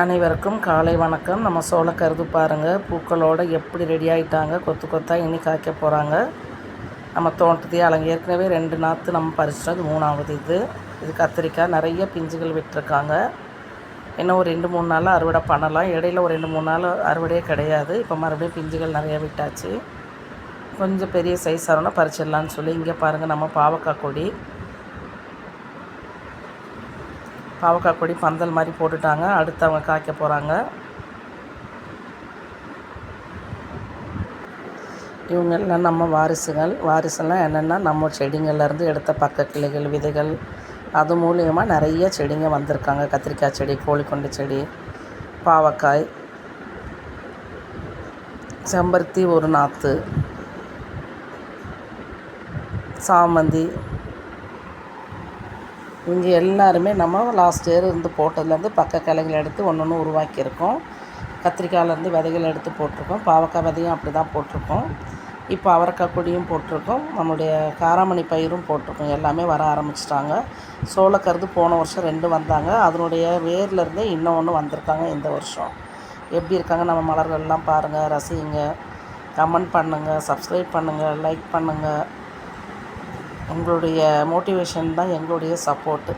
அனைவருக்கும் காலை வணக்கம். நம்ம சோளக்கருது பாருங்கள் பூக்களோடு எப்படி ரெடி ஆகிட்டாங்க கொத்து கொத்தாக இனி காய்க்க போகிறாங்க நம்ம தோட்டத்தையே அலங்க ஏற்கனவே ரெண்டு நாற்று நம்ம பறிச்சிட்டோம். இது மூணாவது இது. இது கத்திரிக்காய். நிறைய பிஞ்சுகள் விட்டுருக்காங்க. இன்னும் ஒரு ரெண்டு மூணு நாள் அறுவடை பண்ணலாம். இடையில ஒரு ரெண்டு மூணு நாள் அறுவடையே கிடையாது. இப்போ மறுபடியும் பிஞ்சுகள் நிறையா விட்டாச்சு. கொஞ்சம் பெரிய சைஸ் ஆகணும்னா பறிச்சிடலான்னு சொல்லி இங்கே பாருங்கள் நம்ம பாவக்காய் கொடி. பாவக்காய் கொடி பந்தல் மாதிரி போட்டுட்டாங்க. அடுத்து அவங்க காய்க்க போகிறாங்க இவங்கெல்லாம் நம்ம வாரிசுகள். வாரிசுலாம் என்னென்னா நம்ம செடிங்கள்லேருந்து எடுத்த பக்க கிளைகள் விதைகள் அது மூலியமாக நிறைய செடிங்க வந்திருக்காங்க. கத்திரிக்காய் செடி கோழிக்கொண்டு செடி பாவக்காய் செம்பருத்தி ஒரு நாற்று சாமந்தி இங்கே எல்லாருமே நம்ம லாஸ்ட் இயர் இருந்து போட்டதுலேருந்து பக்க கிளைகள் எடுத்து ஒன்று ஒன்று உருவாக்கியிருக்கோம். கத்திரிக்காயிலேருந்து விதைகள் எடுத்து போட்டிருக்கோம். பாவக்காய் விதையும் அப்படி தான் போட்டிருக்கோம். இப்போ அவரைக்காய் கொடியும் போட்டிருக்கோம். நம்மளுடைய காராமணி பயிரும் போட்டிருக்கோம். எல்லாமே வர ஆரம்பிச்சிட்டாங்க. சோளக்கருது போன வருஷம் ரெண்டு வந்தாங்க. அதனுடைய வேர்லேருந்தே இன்னும் ஒன்று வந்திருக்காங்க இந்த வருஷம். எப்படி இருக்காங்க நம்ம மலர்கள்லாம் பாருங்கள் ரசிங்க. கமெண்ட் பண்ணுங்கள் சப்ஸ்கிரைப் பண்ணுங்கள் லைக் பண்ணுங்கள் உங்களுடைய மோட்டிவேஷன் தான் எங்களுடைய சப்போர்ட்டு